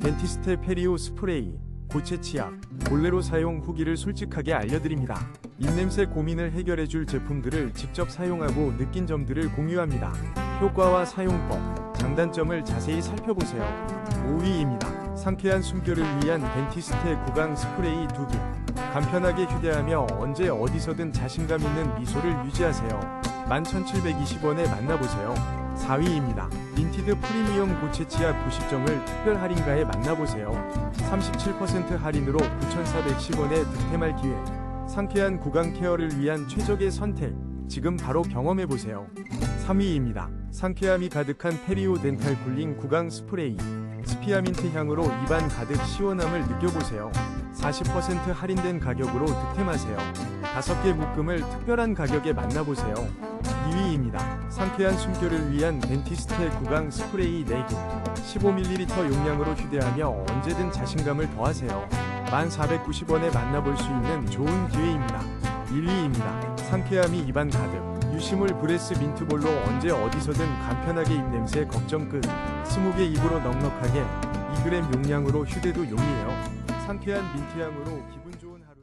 덴티스테 페리오 스프레이, 고체 치약, 볼레로 사용 후기를 솔직하게 알려드립니다. 입냄새 고민을 해결해줄 제품들을 직접 사용하고 느낀 점들을 공유합니다. 효과와 사용법, 장단점을 자세히 살펴보세요. 5위입니다. 상쾌한 숨결을 위한 덴티스테 구강 스프레이 2개. 간편하게 휴대하며 언제 어디서든 자신감 있는 미소를 유지하세요. 11,720원에 만나보세요. 4위입니다. 민티드 프리미엄 고체 치약 90점을 특별 할인가에 만나보세요. 37% 할인으로 9,410원에 득템할 기회. 상쾌한 구강 케어를 위한 최적의 선택. 지금 바로 경험해보세요. 3위입니다. 상쾌함이 가득한 페리오 덴탈 쿨링 구강 스프레이. 스피아민트 향으로 입안 가득 시원함을 느껴보세요. 40% 할인된 가격으로 득템하세요. 5개 묶음을 특별한 가격에 만나보세요. 2위입니다. 상쾌한 숨결을 위한 덴티스테 구강 스프레이 4개. 15ml 용량으로 휴대하며 언제든 자신감을 더하세요. 1,490원에 만나볼 수 있는 좋은 기회입니다. 1위입니다. 상쾌함이 입안 가득. 유시물 브레스 민트볼로 언제 어디서든 간편하게 입냄새 걱정 끝. 20개 입으로 넉넉하게 2g 용량으로 휴대도 용이해요. 상쾌한 민트향으로 기분 좋은 하루